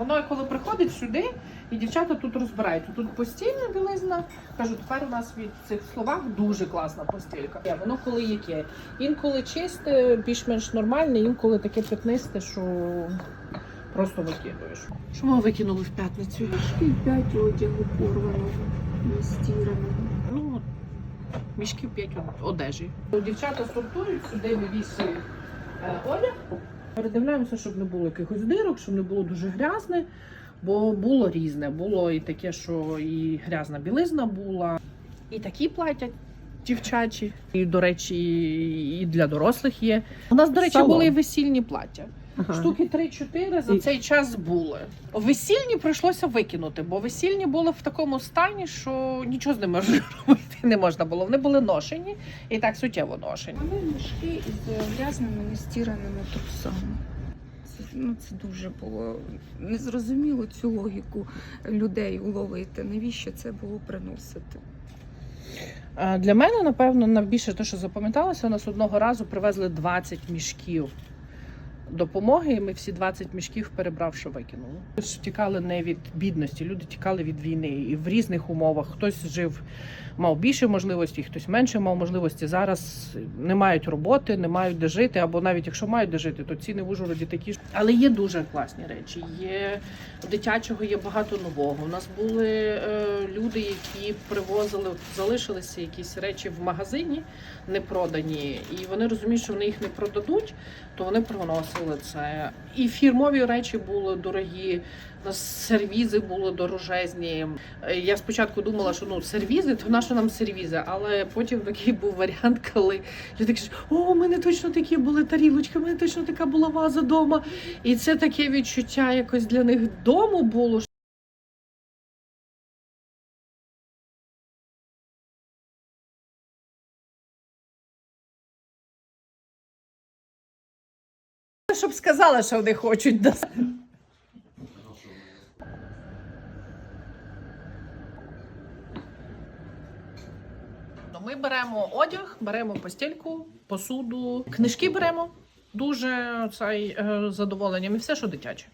Воно коли приходить сюди, і дівчата тут розбирають. Тут постільна білизна. Кажу, тепер у нас від цих словах дуже класна постілька. Є, Воно коли яке. Інколи чисте, більш-менш нормальне, інколи таке п'ятнисте, що просто викидуєш. Що ми викинули в п'ятницю? Мішки п'ять одягу порваного, нестіраного. Ну, мішків 5 одежі. Дівчата сортують, сюди вивісують е, одяг. Передивляємося, щоб не було якихось дирок, щоб не було дуже грязне, бо було різне. Було і таке, що і грязна білизна була, і такі платять. Дівчачі, і до речі, і для дорослих є. У нас, до речі, Салон. були і весільні плаття. Ага. Штуки 3-4 за І- цей час були. Весільні прийшлося викинути, бо весільні були в такому стані, що нічого з ними робити не можна було. Вони були ношені і так суттєво ношені. Вони мішки із грязними нестіраними трусами. Ну, це дуже було незрозуміло цю логіку людей уловити. Навіщо це було приносити? Для мене, напевно, найбільше те, що запам'яталося, у нас одного разу привезли 20 мішків допомоги, і ми всі 20 мішків перебравши викинули. Люди тікали не від бідності, люди тікали від війни і в різних умовах. Хтось жив, мав більше можливості, хтось менше мав можливості. Зараз не мають роботи, не мають де жити, або навіть якщо мають де жити, то ціни в Ужгороді такі ж. Але є дуже класні речі. Є дитячого, є багато нового. У нас були е, люди, які привозили, залишилися якісь речі в магазині не продані, і вони розуміють, що вони їх не продадуть, то вони приносили це. І фірмові речі були дорогі. Сервізи були дорожезні. Е, Я спочатку думала, що ну сервізи, то на що нам сервізи? Але потім такий був варіант, коли люди кажуть, о, у мене точно такі були тарілочки, у мене точно така була ваза вдома. І це таке відчуття якось для них дому було. Щоб сказали, що вони хочуть да. Ну, Ми беремо одяг, беремо постільку, посуду, книжки беремо. Дуже цей е, задоволенням і все, що дитяче.